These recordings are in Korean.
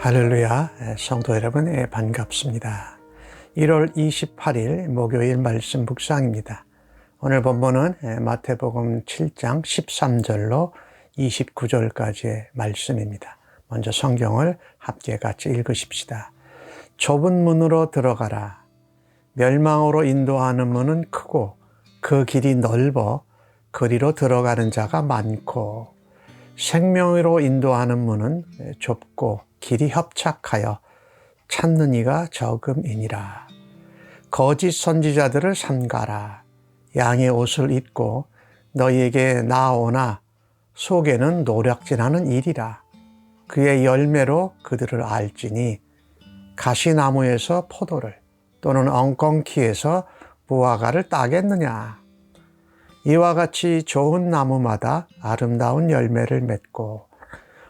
할렐루야, 성도 여러분, 예, 반갑습니다. 1월 28일 목요일 말씀 묵상입니다. 오늘 본문은 예, 마태복음 7장 13절로 29절까지의 말씀입니다. 먼저 성경을 함께 같이 읽으십시다. 좁은 문으로 들어가라. 멸망으로 인도하는 문은 크고 그 길이 넓어 그리로 들어가는 자가 많고 생명으로 인도하는 문은 좁고 길이 협착하여 찾는 이가 적음이니라. 거짓 선지자들을 삼가라. 양의 옷을 입고 너희에게 나오나 속에는 노략질하는 일이라. 그의 열매로 그들을 알지니 가시나무에서 포도를 또는 엉겅퀴에서 무화과를 따겠느냐. 이와 같이 좋은 나무마다 아름다운 열매를 맺고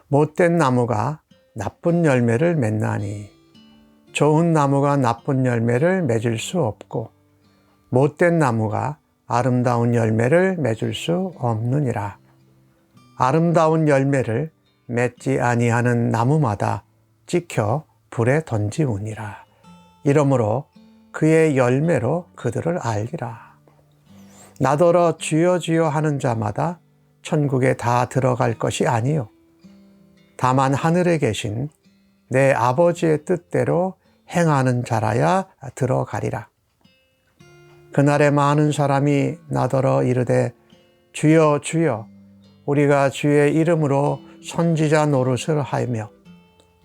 못된 나무가 나쁜 열매를 맺나니 좋은 나무가 나쁜 열매를 맺을 수 없고 못된 나무가 아름다운 열매를 맺을 수 없느니라. 아름다운 열매를 맺지 아니하는 나무마다 찍혀 불에 던지우니라. 이러므로 그의 열매로 그들을 알리라. 나더러 주여 주여 하는 자마다 천국에 다 들어갈 것이 아니요 다만 하늘에 계신 내 아버지의 뜻대로 행하는 자라야 들어가리라. 그날에 많은 사람이 나더러 이르되 주여 주여 우리가 주의 이름으로 선지자 노릇을 하며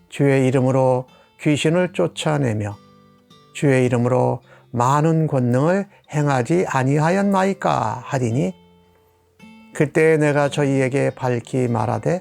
주의 이름으로 귀신을 쫓아내며 주의 이름으로 많은 권능을 행하지 아니하였나이까 하리니 그때 내가 저희에게 밝히 말하되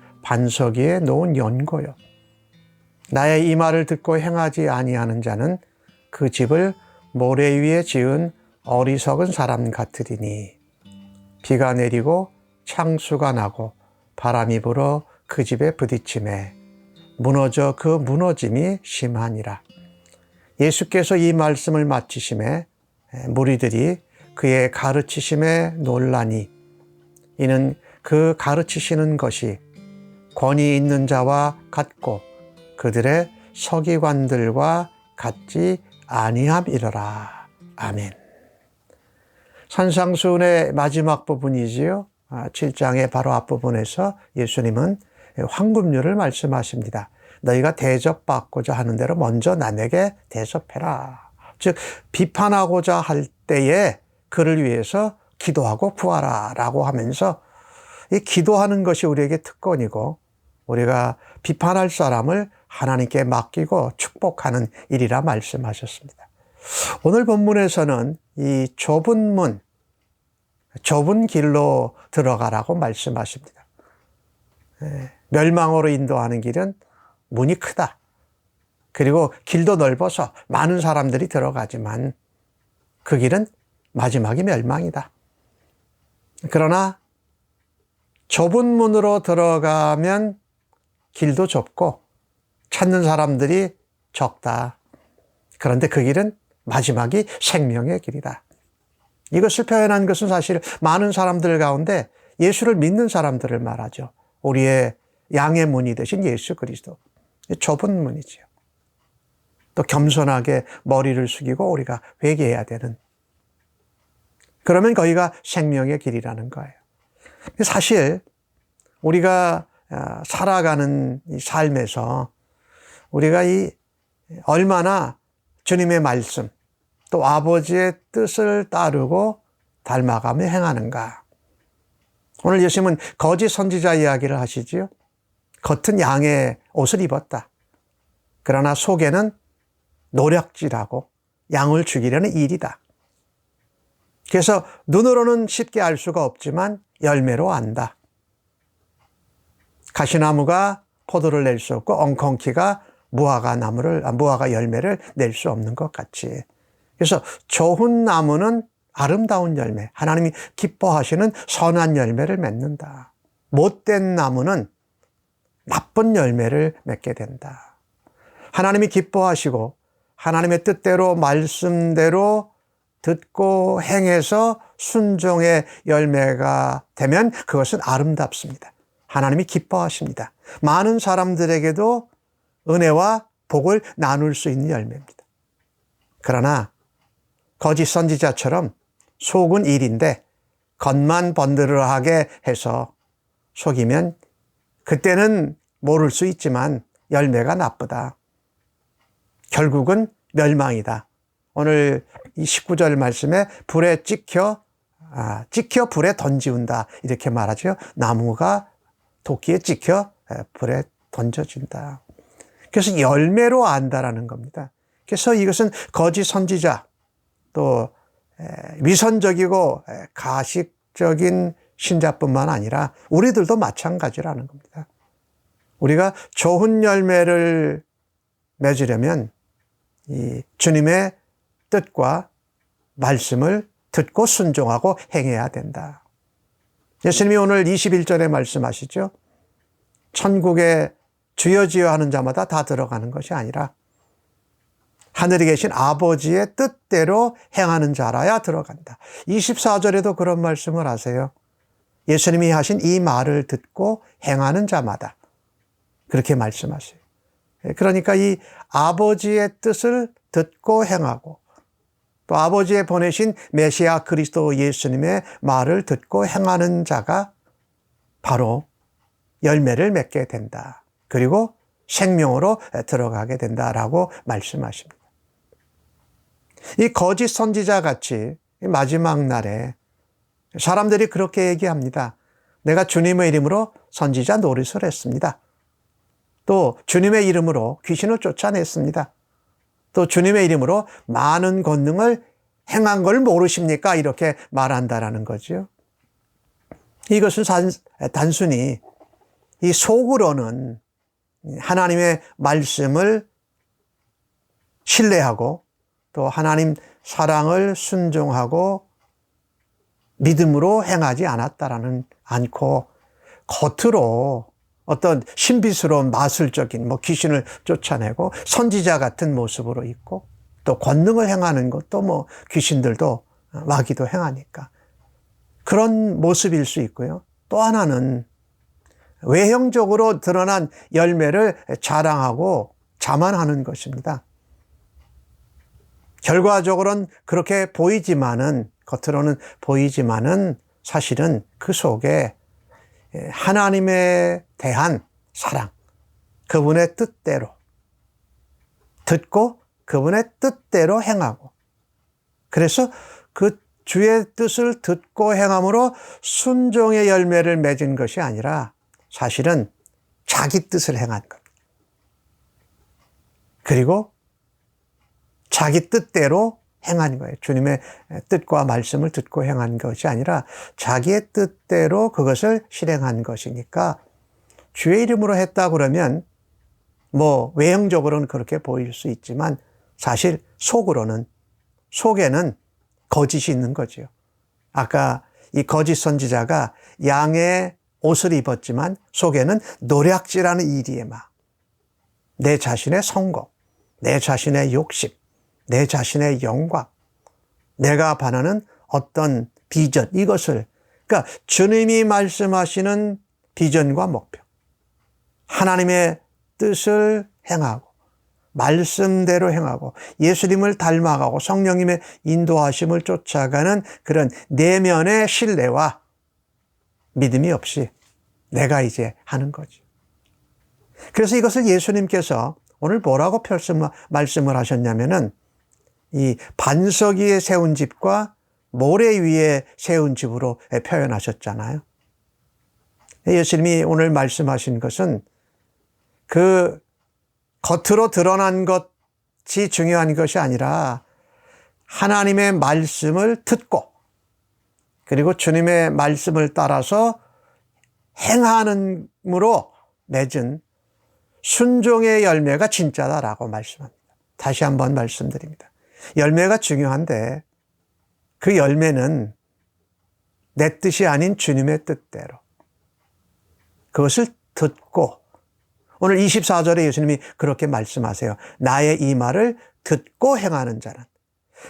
반석 위에 놓은 연고요. 나의 이 말을 듣고 행하지 아니하는 자는 그 집을 모래 위에 지은 어리석은 사람 같으리니 비가 내리고 창수가 나고 바람이 불어 그 집에 부딪힘에 무너져 그 무너짐이 심하니라. 예수께서 이 말씀을 마치심에 무리들이 그의 가르치심에 놀라니 이는 그 가르치시는 것이 권위 있는 자와 같고 그들의 서기관들과 같지 아니함이러라. 아멘. 산상수훈의 마지막 부분이지요. 7장의 아, 바로 앞부분에서 예수님은 황금률을 말씀하십니다. 너희가 대접받고자 하는 대로 먼저 남에게 대접해라. 즉, 비판하고자 할 때에 그를 위해서 기도하고 구하라 라고 하면서 이 기도하는 것이 우리에게 특권이고 우리가 비판할 사람을 하나님께 맡기고 축복하는 일이라 말씀하셨습니다. 오늘 본문에서는 이 좁은 문, 좁은 길로 들어가라고 말씀하십니다. 예, 멸망으로 인도하는 길은 문이 크다. 그리고 길도 넓어서 많은 사람들이 들어가지만 그 길은 마지막이 멸망이다. 그러나 좁은 문으로 들어가면 길도 좁고 찾는 사람들이 적다. 그런데 그 길은 마지막이 생명의 길이다. 이것을 표현한 것은 사실 많은 사람들 가운데 예수를 믿는 사람들을 말하죠. 우리의 양의 문이 되신 예수 그리스도. 좁은 문이지요. 또 겸손하게 머리를 숙이고 우리가 회개해야 되는. 그러면 거기가 생명의 길이라는 거예요. 사실 우리가 아, 살아가는 이 삶에서 우리가 이 얼마나 주님의 말씀 또 아버지의 뜻을 따르고 닮아가며 행하는가. 오늘 예수님은 거짓 선지자 이야기를 하시지요. 겉은 양의 옷을 입었다. 그러나 속에는 노력질하고 양을 죽이려는 일이다. 그래서 눈으로는 쉽게 알 수가 없지만 열매로 안다. 가시나무가 포도를 낼 수 없고 엉겅퀴가 무화과 나무를, 아, 무화과 열매를 낼 수 없는 것 같이. 그래서 좋은 나무는 아름다운 열매, 하나님이 기뻐하시는 선한 열매를 맺는다. 못된 나무는 나쁜 열매를 맺게 된다. 하나님이 기뻐하시고 하나님의 뜻대로 말씀대로 듣고 행해서 순종의 열매가 되면 그것은 아름답습니다. 하나님이 기뻐하십니다. 많은 사람들에게도 은혜와 복을 나눌 수 있는 열매입니다. 그러나 거짓 선지자처럼 속은 일인데 겉만 번드러하게 해서 속이면 그때는 모를 수 있지만 열매가 나쁘다. 결국은 멸망이다. 오늘 이 19절 말씀에 불에 찍혀, 아, 찍혀 불에 던지운다. 이렇게 말하죠. 나무가 도끼에 찍혀 불에 던져진다. 그래서 열매로 안다라는 겁니다. 그래서 이것은 거짓 선지자 또 위선적이고 가식적인 신자뿐만 아니라 우리들도 마찬가지라는 겁니다. 우리가 좋은 열매를 맺으려면 이 주님의 뜻과 말씀을 듣고 순종하고 행해야 된다. 예수님이 오늘 21절에 말씀하시죠. 천국에 주여지여 하는 자마다 다 들어가는 것이 아니라 하늘에 계신 아버지의 뜻대로 행하는 자라야 들어간다. 24절에도 그런 말씀을 하세요. 예수님이 하신 이 말을 듣고 행하는 자마다 그렇게 말씀하세요. 그러니까 이 아버지의 뜻을 듣고 행하고 또 아버지의 보내신 메시아 그리스도 예수님의 말을 듣고 행하는 자가 바로 열매를 맺게 된다. 그리고 생명으로 들어가게 된다라고 말씀하십니다. 이 거짓 선지자 같이 마지막 날에 사람들이 그렇게 얘기합니다. 내가 주님의 이름으로 선지자 노릇을 했습니다. 또 주님의 이름으로 귀신을 쫓아냈습니다. 또 주님의 이름으로 많은 권능을 행한 걸 모르십니까? 이렇게 말한다라는 거죠. 이것은 단순히 이 속으로는 하나님의 말씀을 신뢰하고 또 하나님 사랑을 순종하고 믿음으로 행하지 않았다라는 않고 겉으로 어떤 신비스러운 마술적인 뭐 귀신을 쫓아내고 선지자 같은 모습으로 있고 또 권능을 행하는 것도 뭐 귀신들도 마귀도 행하니까 그런 모습일 수 있고요. 또 하나는 외형적으로 드러난 열매를 자랑하고 자만하는 것입니다. 결과적으로는 그렇게 보이지만은 겉으로는 보이지만은 사실은 그 속에 하나님에 대한 사랑, 그분의 뜻대로 듣고 그분의 뜻대로 행하고 그래서 그 주의 뜻을 듣고 행함으로 순종의 열매를 맺은 것이 아니라 사실은 자기 뜻을 행한 것. 그리고 자기 뜻대로 행한 거예요. 주님의 뜻과 말씀을 듣고 행한 것이 아니라 자기의 뜻대로 그것을 실행한 것이니까 주의 이름으로 했다 그러면 뭐 외형적으로는 그렇게 보일 수 있지만 사실 속으로는 속에는 거짓이 있는 거죠. 아까 이 거짓 선지자가 양의 옷을 입었지만 속에는 노략질하는 일이에 막내 자신의 성공, 내 자신의 욕심, 내 자신의 영광, 내가 바라는 어떤 비전, 이것을, 그러니까 주님이 말씀하시는 비전과 목표, 하나님의 뜻을 행하고, 말씀대로 행하고, 예수님을 닮아가고, 성령님의 인도하심을 쫓아가는 그런 내면의 신뢰와 믿음이 없이 내가 이제 하는 거지. 그래서 이것을 예수님께서 오늘 뭐라고 말씀을 하셨냐면은 이 반석 위에 세운 집과 모래 위에 세운 집으로 표현하셨잖아요. 예수님이 오늘 말씀하신 것은 그 겉으로 드러난 것이 중요한 것이 아니라 하나님의 말씀을 듣고 그리고 주님의 말씀을 따라서 행하는으로 맺은 순종의 열매가 진짜다라고 말씀합니다. 다시 한번 말씀드립니다. 열매가 중요한데 그 열매는 내 뜻이 아닌 주님의 뜻대로 그것을 듣고 오늘 24절에 예수님이 그렇게 말씀하세요. 나의 이 말을 듣고 행하는 자는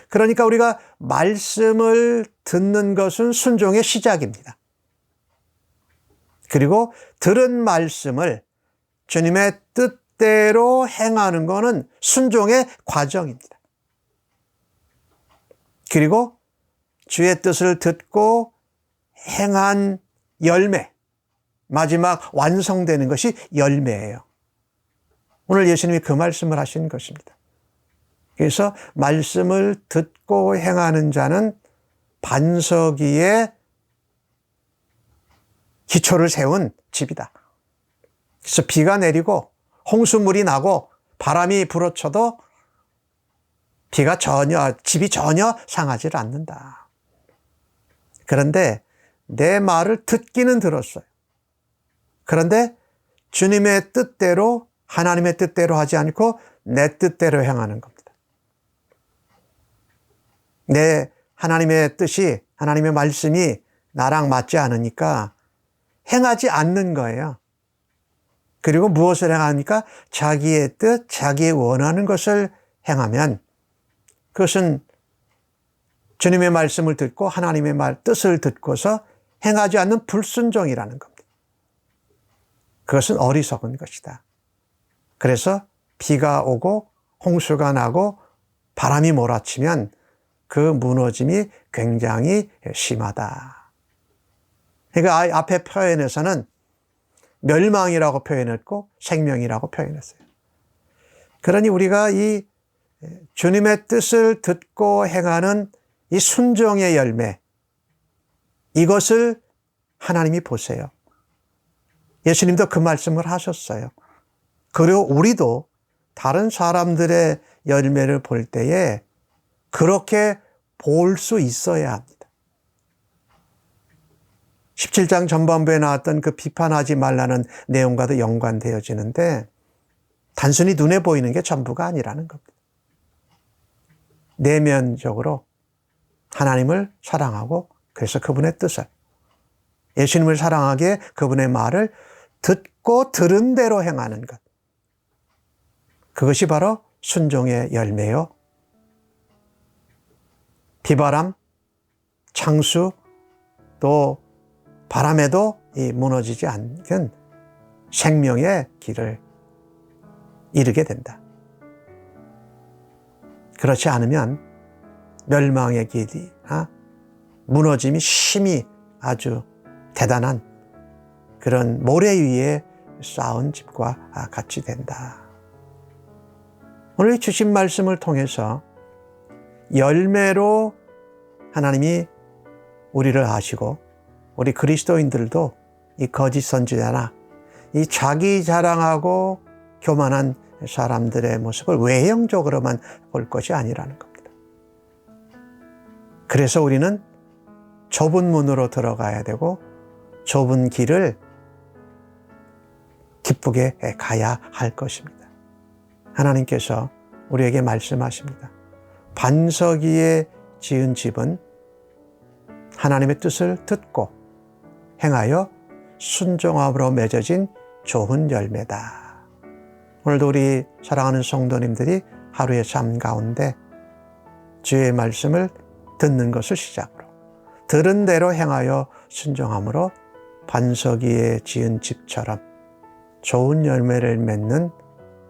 그러니까 우리가 말씀을 듣는 것은 순종의 시작입니다. 그리고 들은 말씀을 주님의 뜻대로 행하는 것은 순종의 과정입니다. 그리고 주의 뜻을 듣고 행한 열매, 마지막 완성되는 것이 열매예요. 오늘 예수님이 그 말씀을 하신 것입니다. 그래서 말씀을 듣고 행하는 자는 반석 위에 기초를 세운 집이다. 그래서 비가 내리고 홍수물이 나고 바람이 불어쳐도 비가 전혀, 집이 전혀 상하지 않는다. 그런데 내 말을 듣기는 들었어요. 그런데 주님의 뜻대로 하나님의 뜻대로 하지 않고 내 뜻대로 행하는 겁니다. 내 하나님의 뜻이 하나님의 말씀이 나랑 맞지 않으니까 행하지 않는 거예요. 그리고 무엇을 행하니까 자기의 뜻, 자기의 원하는 것을 행하면 그것은 주님의 말씀을 듣고 하나님의 말, 뜻을 듣고서 행하지 않는 불순종이라는 겁니다. 그것은 어리석은 것이다. 그래서 비가 오고 홍수가 나고 바람이 몰아치면 그 무너짐이 굉장히 심하다. 그러니까 앞에 표현에서는 멸망이라고 표현했고 생명이라고 표현했어요. 그러니 우리가 이 주님의 뜻을 듣고 행하는 이 순종의 열매, 이것을 하나님이 보세요. 예수님도 그 말씀을 하셨어요. 그리고 우리도 다른 사람들의 열매를 볼 때에 그렇게 볼 수 있어야 합니다. 17장 전반부에 나왔던 그 비판하지 말라는 내용과도 연관되어지는데 단순히 눈에 보이는 게 전부가 아니라는 겁니다. 내면적으로 하나님을 사랑하고 그래서 그분의 뜻을 예수님을 사랑하기에 그분의 말을 듣고 들은 대로 행하는 것. 그것이 바로 순종의 열매요. 비바람, 창수, 또 바람에도 무너지지 않는 생명의 길을 이르게 된다. 그렇지 않으면 멸망의 길이, 아, 무너짐이 심히 아주 대단한 그런 모래 위에 쌓은 집과 같이 된다. 오늘 주신 말씀을 통해서 열매로 하나님이 우리를 아시고 우리 그리스도인들도 이 거짓 선지자나 이 자기 자랑하고 교만한 사람들의 모습을 외형적으로만 볼 것이 아니라는 겁니다. 그래서 우리는 좁은 문으로 들어가야 되고 좁은 길을 기쁘게 가야 할 것입니다. 하나님께서 우리에게 말씀하십니다. 반석 위에 지은 집은 하나님의 뜻을 듣고 행하여 순종함으로 맺어진 좋은 열매다. 오늘도 우리 사랑하는 성도님들이 하루의 삶 가운데 주의 말씀을 듣는 것을 시작으로 들은 대로 행하여 순종함으로 반석 위에 지은 집처럼 좋은 열매를 맺는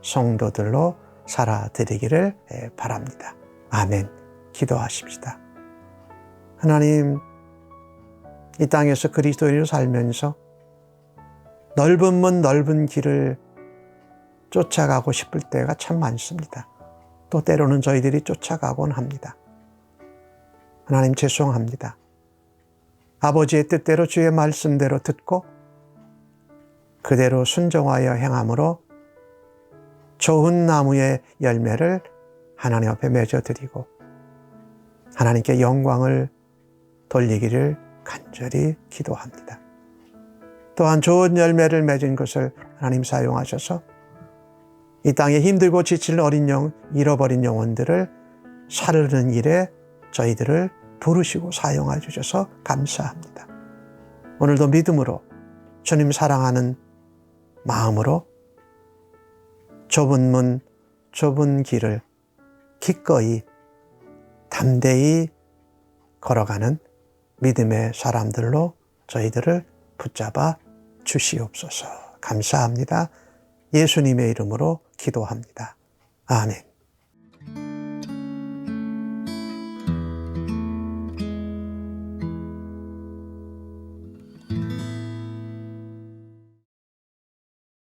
성도들로 살아드리기를 바랍니다. 아멘. 기도하십시다. 하나님, 이 땅에서 그리스도인으로 살면서 넓은 문, 넓은 길을 쫓아가고 싶을 때가 참 많습니다. 또 때로는 저희들이 쫓아가곤 합니다. 하나님 죄송합니다. 아버지의 뜻대로 주의 말씀대로 듣고 그대로 순종하여 행함으로 좋은 나무의 열매를 하나님 앞에 맺어드리고 하나님께 영광을 돌리기를 간절히 기도합니다. 또한 좋은 열매를 맺은 것을 하나님 사용하셔서 이 땅에 힘들고 지칠 어린 영, 잃어버린 영혼들을 살르는 일에 저희들을 부르시고 사용해 주셔서 감사합니다. 오늘도 믿음으로 주님 사랑하는 마음으로 좁은 문, 좁은 길을 기꺼이 담대히 걸어가는 믿음의 사람들로 저희들을 붙잡아 주시옵소서. 감사합니다. 예수님의 이름으로 기도합니다. 아멘.